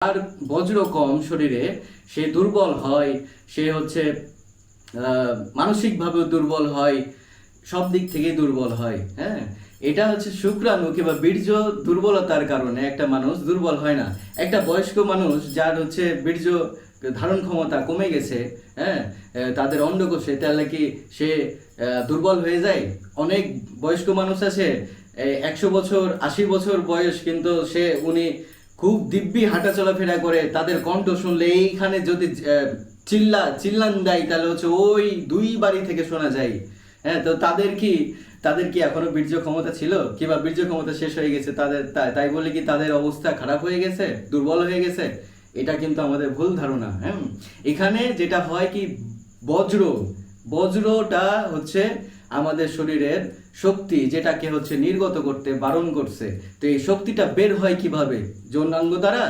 আর বজ্র কম শরীরে, সে দুর্বল হয়, সে হচ্ছে মানসিকভাবেও দুর্বল হয়, সব দিক থেকে দুর্বল হয় হ্যাঁ? এটা হচ্ছে শুক্রাণু কিংবা বীর্য দুর্বলতার কারণে একটা মানুষ দুর্বল হয় না। একটা বয়স্ক মানুষ যার হচ্ছে বীর্য ধারণ ক্ষমতা কমে গেছে হ্যাঁ? তাদের অন্ডকোষে, তাহলে কি সে দুর্বল হয়ে যায়? অনেক বয়স্ক মানুষ আছে একশো বছর, আশি বছর বয়স কিন্তু সে, উনি খুব দিব্যি হাঁটা চলাফেরা করে, তাদের কণ্ঠ শুনলে এইখানে যদি চিল্লা চিল্লান দেয় তাহলে হচ্ছে ওই দুই বাড়ি থেকে শোনা যায়। হ্যাঁ তো তাদের কি তাদের কি এখনও বীর্য ক্ষমতা ছিল? কিংবা বীর্য ক্ষমতা শেষ হয়ে গেছে, তাদের তাই বলে কি তাদের অবস্থা খারাপ হয়ে গেছে, দুর্বল হয়ে গেছে? এটা কিন্তু আমাদের ভুল ধারণা হ্যাঁ? এখানে যেটা হয় কি, বজ্র, বজ্রটা হচ্ছে আমাদের শরীরের শক্তি যেটাকে হচ্ছে নির্গত করতে বারণ করছে, তো এই শক্তিটা বের হয় কীভাবে? যৌনাঙ্গ দ্বারা?